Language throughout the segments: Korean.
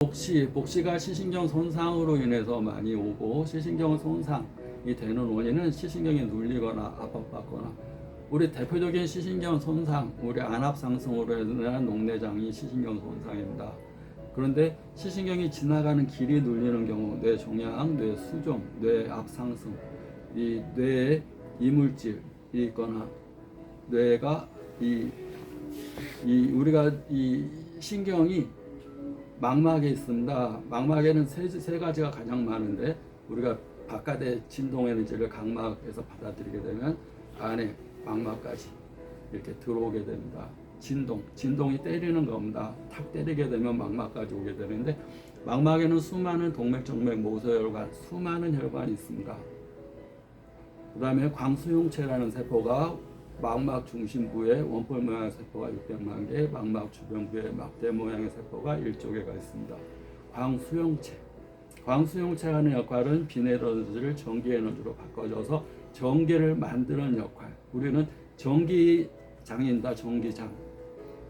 복시, 복시가 시신경 손상으로 인해서 많이 오고 시신경 손상이 되는 원인은 시신경이 눌리거나 압박받거나 우리 대표적인 시신경 손상, 우리 안압 상승으로 인한 녹내장이 시신경 손상입니다. 그런데 시신경이 지나가는 길이 눌리는 경우 뇌 종양, 뇌 수종, 뇌 압 상승, 이 뇌에 이물질이 있거나 뇌가 이, 이 우리가 이 신경이 망막에 있습니다. 망막에는 세, 세 가지가 가장 많은데 우리가 바깥의 진동 에너지를 각막에서 받아들이게 되면 안에 망막까지 이렇게 들어오게 됩니다. 진동, 진동이 때리는 겁니다. 탁 때리게 되면 망막까지 오게 되는데 망막에는 수많은 동맥, 정맥, 모세혈관, 수많은 혈관이 있습니다. 그 다음에 광수용체라는 세포가 망막 중심부에 원뿔 모양의 세포가 600만 개, 망막 주변부에 막대 모양의 세포가 1조 개 가 있습니다. 광수용체. 광수용체라는 역할은 비에너지를 전기 에너지로 바꿔줘서 전기를 만드는 역할. 우리는 전기장입니다. 전기장.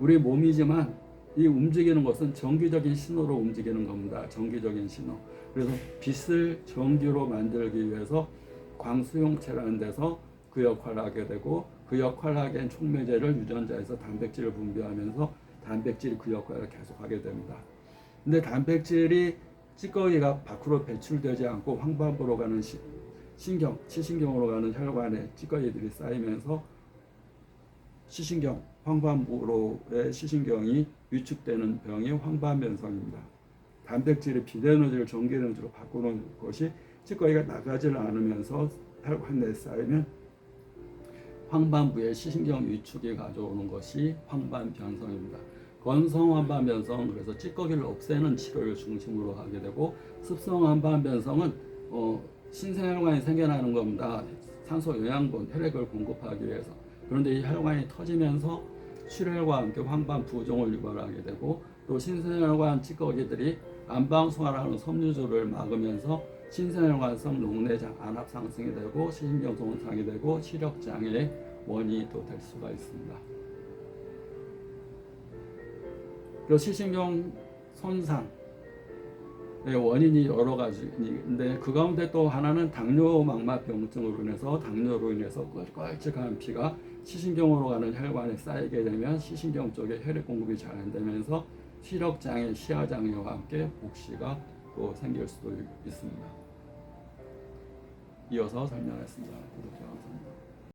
우리 몸이지만 이 움직이는 것은 전기적인 신호로 움직이는 겁니다. 전기적인 신호. 그래서 빛을 전기로 만들기 위해서 광수용체라는 데서 그 역할을 하게 되고 그 역할을 하게 된 촉매제를 유전자에서 단백질을 분비하면서 단백질이 그 역할을 계속하게 됩니다. 근데 단백질이 찌꺼기가 밖으로 배출되지 않고 황반부로 가는 시, 신경, 치신경으로 가는 혈관에 찌꺼기들이 쌓이면서 시신경, 황반부로의 시신경이 위축되는 병이 황반변성입니다. 단백질이 비에너지를 전기에너지로 바꾸는 것이 찌꺼기가 나가지를 않으면서 혈관 내에 쌓이면 황반부의 시신경 위축이 가져오는 것이 황반변성입니다. 건성 황반변성 그래서 찌꺼기를 없애는 치료를 중심으로 하게 되고 습성 황반변성은 어, 신생혈관이 생겨나는 겁니다. 산소 영양분 혈액을 공급하기 위해서 그런데 이 혈관이 터지면서 출혈과 함께 황반 부종을 유발하게 되고 또 신생혈관 찌꺼기들이 안방송화라는 섬유줄을 막으면서 신생혈관성 녹내장 안압 상승이 되고 시신경 손상이 되고 시력 장애의 원인이 또 될 수가 있습니다. 그리고 시신경 손상의 원인이 여러 가지인데 그 가운데 또 하나는 당뇨 망막병증으로 인해서 당뇨로 인해서 껄껄직한 피가 시신경으로 가는 혈관에 쌓이게 되면 시신경 쪽에 혈액 공급이 잘 안 되면서 시력 장애, 시야 장애와 함께 복시가 또 생길 수도 있습니다. 이어서 설명하겠습니다. 구독자 감사합니다.